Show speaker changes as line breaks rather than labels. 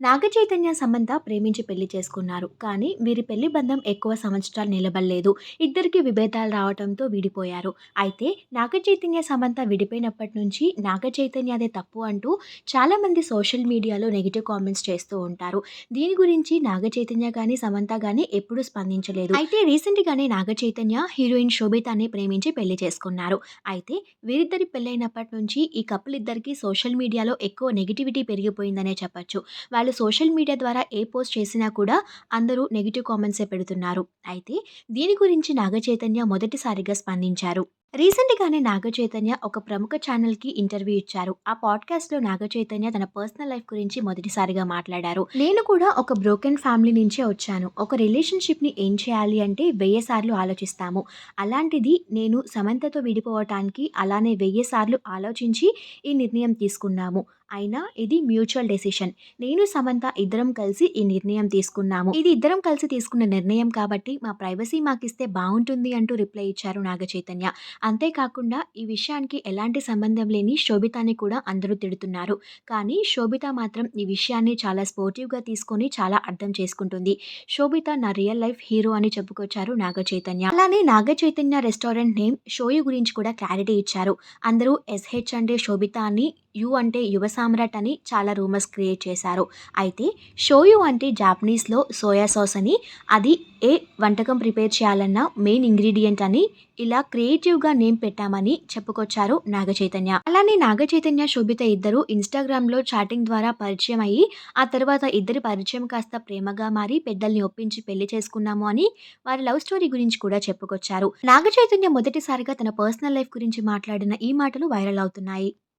నాగచైతన్య సమంత ప్రేమించి పెళ్ళి చేసుకున్నారు. కానీ వీరి పెళ్ళి బంధం ఎక్కువ సంవత్సరాలు నిలబడలేదు. ఇద్దరికి విభేదాలు రావడంతో విడిపోయారు. అయితే నాగచైతన్య సమంత విడిపోయినప్పటి నుంచి నాగచైతన్య అదే తప్పు అంటూ చాలామంది సోషల్ మీడియాలో నెగిటివ్ కామెంట్స్ చేస్తూ ఉంటారు. దీని గురించి నాగచైతన్య కానీ సమంత కానీ ఎప్పుడూ స్పందించలేదు. అయితే రీసెంట్గానే నాగచైతన్య హీరోయిన్ శోభితాన్ని ప్రేమించి పెళ్ళి చేసుకున్నారు. అయితే వీరిద్దరి పెళ్ళైనప్పటి నుంచి ఈ కపుల్ ఇద్దరికి సోషల్ మీడియాలో ఎక్కువ నెగిటివిటీ పెరిగిపోయిందనే చెప్పొచ్చు. వాళ్ళు సోషల్ మీడియా ద్వారా ఏ పోస్ట్ చేసినా కూడా అందరూ నెగిటివ్ కామెంట్సే పెడుతున్నారు. అయితే దీని గురించి నాగ చైతన్య మొదటిసారిగా స్పందించారు. రీసెంట్గానే నాగ చైతన్య ఒక ప్రముఖ ఛానల్కి ఇంటర్వ్యూ ఇచ్చారు. ఆ పాడ్కాస్ట్లో నాగ చైతన్య తన పర్సనల్ లైఫ్ గురించి మొదటిసారిగా మాట్లాడారు. నేను కూడా ఒక బ్రోకెన్ ఫ్యామిలీ నుంచే వచ్చాను. ఒక రిలేషన్షిప్ని ఏం చేయాలి అంటే వెయ్యి సార్లు ఆలోచిస్తాము. అలాంటిది నేను సమంతతో విడిపోవటానికి అలానే వెయ్యి సార్లు ఆలోచించి ఈ నిర్ణయం తీసుకున్నాము. అయినా ఇది మ్యూచువల్ డెసిషన్. నేను సమంత ఇద్దరం కలిసి ఈ నిర్ణయం తీసుకున్నాము. ఇది ఇద్దరం కలిసి తీసుకున్న నిర్ణయం కాబట్టి మా ప్రైవసీ మాకిస్తే బాగుంటుంది అంటూ రిప్లై ఇచ్చారు నాగ చైతన్య. అంతేకాకుండా ఈ విషయానికి ఎలాంటి సంబంధం లేని శోభితాని కూడా అందరూ తిడుతున్నారు. కానీ శోభిత మాత్రం ఈ విషయాన్ని చాలా స్పోర్టివ్గా తీసుకొని చాలా అర్థం చేసుకుంటుంది. శోభిత నా రియల్ లైఫ్ హీరో అని చెప్పుకొచ్చారు నాగ చైతన్య. అలానే Naga Chaitanya restaurant name Shoyu గురించి కూడా క్లారిటీ ఇచ్చారు. అందరూ ఎస్హెచ్ అంటే శోభిత అని యు అంటే యువ సామ్రాట్ అని చాలా రూమర్స్ క్రియేట్ చేశారు. అయితే షోయు అంటే జాపనీస్లో సోయా సాస్ అని అది ఏ వంటకం ప్రిపేర్ చేయాలన్నా మెయిన్ ఇంగ్రీడియంట్ అని ఇలా క్రియేటివ్గా నేమ్ పెట్టామని చెప్పుకొచ్చారు నాగ చైతన్య. అలానే నాగ చైతన్య శోభిత ఇద్దరు ఇన్స్టాగ్రామ్లో చాటింగ్ ద్వారా పరిచయం అయ్యి ఆ తర్వాత ఇద్దరి పరిచయం కాస్త ప్రేమగా మారి పెద్దల్ని ఒప్పించి పెళ్ళి చేసుకున్నాము అని వారి లవ్ స్టోరీ గురించి కూడా చెప్పుకొచ్చారు. నాగ చైతన్య మొదటిసారిగా తన పర్సనల్ లైఫ్ గురించి మాట్లాడిన ఈ మాటలు వైరల్ అవుతున్నాయి.